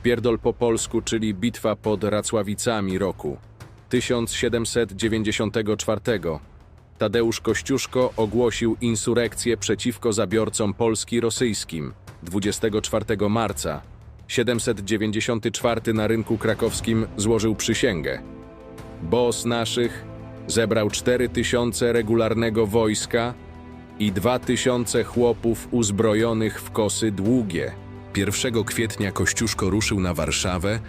Wpierdol po polsku, czyli bitwa pod Racławicami roku 1794. Tadeusz Kościuszko ogłosił insurekcję przeciwko zabiorcom Polski rosyjskim 24 marca. 794 na rynku krakowskim złożył przysięgę. Bos naszych zebrał 4000 regularnego wojska i 2000 chłopów uzbrojonych w kosy długie. 1 kwietnia Kościuszko ruszył na Warszawę,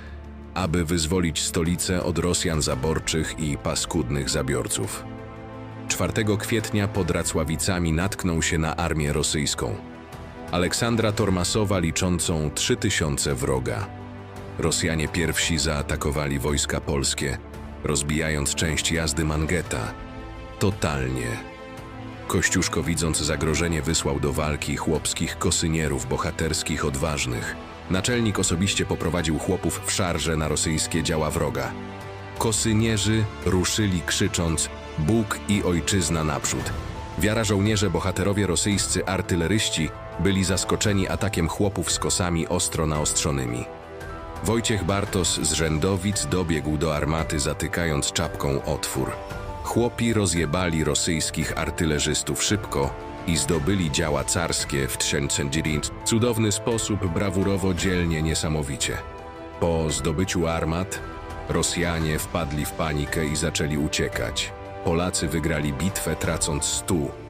aby wyzwolić stolicę od Rosjan zaborczych i paskudnych zabiorców. 4 kwietnia pod Racławicami natknął się na armię rosyjską. Aleksandra Tormasowa liczącą 3000 wroga. Rosjanie pierwsi zaatakowali wojska polskie, rozbijając część jazdy Mangeta. Totalnie. Kościuszko widząc zagrożenie wysłał do walki chłopskich kosynierów bohaterskich odważnych. Naczelnik osobiście poprowadził chłopów w szarże na rosyjskie działa wroga. Kosynierzy ruszyli krzycząc Bóg i ojczyzna naprzód. Wiara żołnierze bohaterowie rosyjscy artyleryści byli zaskoczeni atakiem chłopów z kosami ostro naostrzonymi. Wojciech Bartos z Rzędowic dobiegł do armaty zatykając czapką otwór. Chłopi rozjebali rosyjskich artylerzystów szybko i zdobyli działa carskie w Trzęcędzirint w cudowny sposób, brawurowo, dzielnie, niesamowicie. Po zdobyciu armat Rosjanie wpadli w panikę i zaczęli uciekać. Polacy wygrali bitwę tracąc stu,